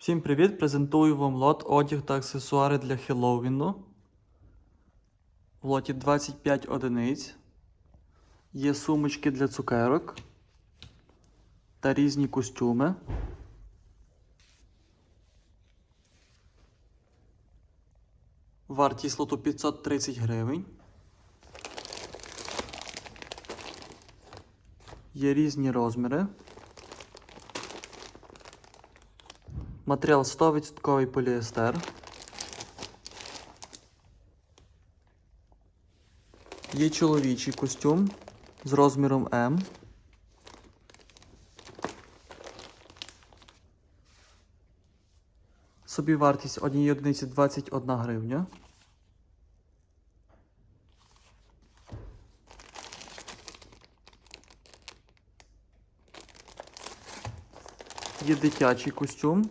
Всім привіт! Презентую вам лот одяг та аксесуари для Хеллоуіну. В лоті 25 одиниць. Є сумочки для цукерок та різні костюми. Вартість лоту 530 гривень. Є різні розміри. Матеріал 100% поліестер. Є чоловічий костюм з розміром М. Собівартість однієї одиниці 21 гривня. Є дитячий костюм.